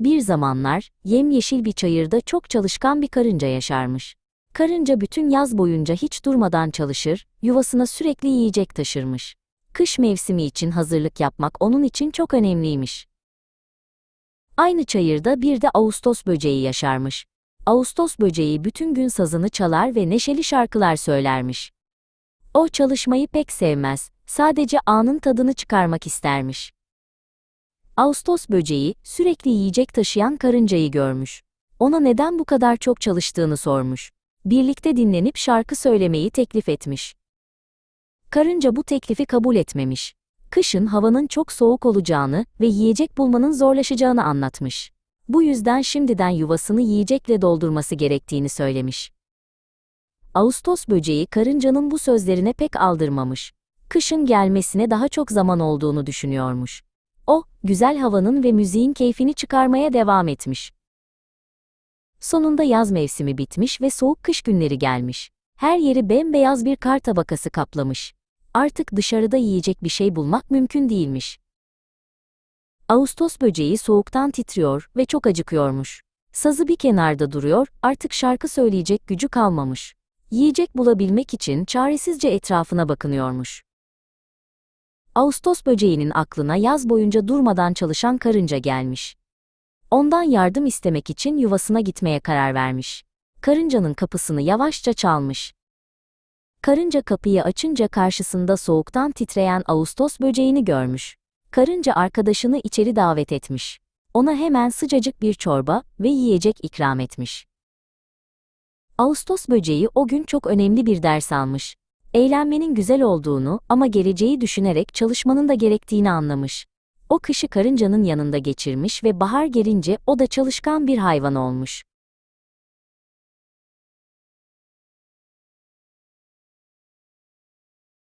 Bir zamanlar, yemyeşil bir çayırda çok çalışkan bir karınca yaşarmış. Karınca bütün yaz boyunca hiç durmadan çalışır, yuvasına sürekli yiyecek taşırmış. Kış mevsimi için hazırlık yapmak onun için çok önemliymiş. Aynı çayırda bir de Ağustos böceği yaşarmış. Ağustos böceği bütün gün sazını çalar ve neşeli şarkılar söylermiş. O çalışmayı pek sevmez, sadece anın tadını çıkarmak istermiş. Ağustos böceği sürekli yiyecek taşıyan karıncayı görmüş. Ona neden bu kadar çok çalıştığını sormuş. Birlikte dinlenip şarkı söylemeyi teklif etmiş. Karınca bu teklifi kabul etmemiş. Kışın havanın çok soğuk olacağını ve yiyecek bulmanın zorlaşacağını anlatmış. Bu yüzden şimdiden yuvasını yiyecekle doldurması gerektiğini söylemiş. Ağustos böceği karıncanın bu sözlerine pek aldırmamış. Kışın gelmesine daha çok zaman olduğunu düşünüyormuş. O, güzel havanın ve müziğin keyfini çıkarmaya devam etmiş. Sonunda yaz mevsimi bitmiş ve soğuk kış günleri gelmiş. Her yeri bembeyaz bir kar tabakası kaplamış. Artık dışarıda yiyecek bir şey bulmak mümkün değilmiş. Ağustos böceği soğuktan titriyor ve çok acıkıyormuş. Sazı bir kenarda duruyor, artık şarkı söyleyecek gücü kalmamış. Yiyecek bulabilmek için çaresizce etrafına bakınıyormuş. Ağustos böceğinin aklına yaz boyunca durmadan çalışan karınca gelmiş. Ondan yardım istemek için yuvasına gitmeye karar vermiş. Karıncanın kapısını yavaşça çalmış. Karınca kapıyı açınca karşısında soğuktan titreyen Ağustos böceğini görmüş. Karınca arkadaşını içeri davet etmiş. Ona hemen sıcacık bir çorba ve yiyecek ikram etmiş. Ağustos böceği o gün çok önemli bir ders almış. Eğlenmenin güzel olduğunu ama geleceği düşünerek çalışmanın da gerektiğini anlamış. O kışı karıncanın yanında geçirmiş ve bahar gelince o da çalışkan bir hayvan olmuş.